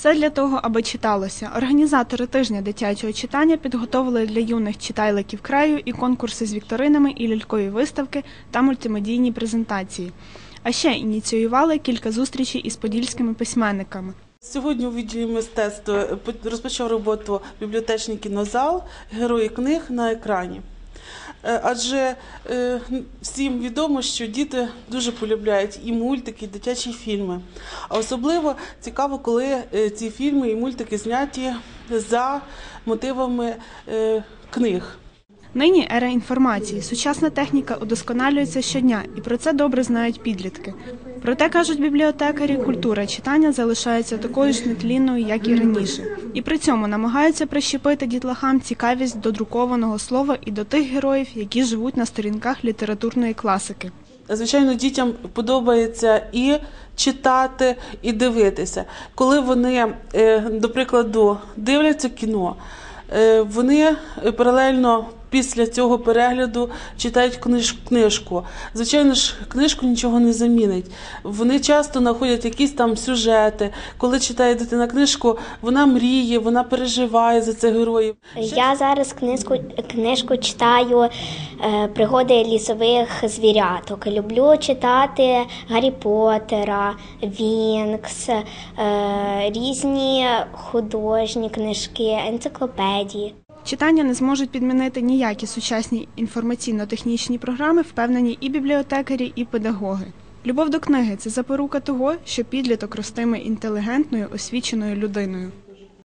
Все для того, аби читалося. Організатори тижня дитячого читання підготовили для юних читайликів краю і конкурси з вікторинами, і лялькові виставки та мультимедійні презентації. А ще ініціювали кілька зустрічей із подільськими письменниками. Сьогодні у відділі мистецтва розпочав роботу бібліотечний кінозал Герої книг на екрані. Е, Адже е, всім відомо, що діти дуже полюбляють і мультики, і дитячі фільми. А особливо цікаво, коли е, ці фільми і мультики зняті за мотивами книг. Нині ера інформації. Сучасна техніка удосконалюється щодня, і про це добре знають підлітки. Проте кажуть бібліотекарі, культура читання залишається такою ж нетлінною, як і раніше, і при цьому намагаються прищепити дітлахам цікавість до друкованого слова і до тих героїв, які живуть на сторінках літературної класики. Звичайно, дітям подобається і читати, і дивитися. Коли вони, е, до прикладу, дивляться кіно, е, вони паралельно після цього перегляду читають книж, книжку. Звичайно ж, книжку нічого не замінить. Вони часто знаходять якісь там сюжети. Коли читає дитина книжку, вона мріє, вона переживає за цих героїв. Я зараз книжку, книжку читаю е, Пригоди лісових звіряток. Люблю читати Гаррі Поттера, Вінкс, е, різні художні книжки, енциклопедії. Читання не зможуть підмінити ніякі сучасні інформаційно-технічні програми, впевнені і бібліотекарі, і педагоги. Любов до книги це запорука того, що підліток ростиме інтелігентною, освіченою людиною.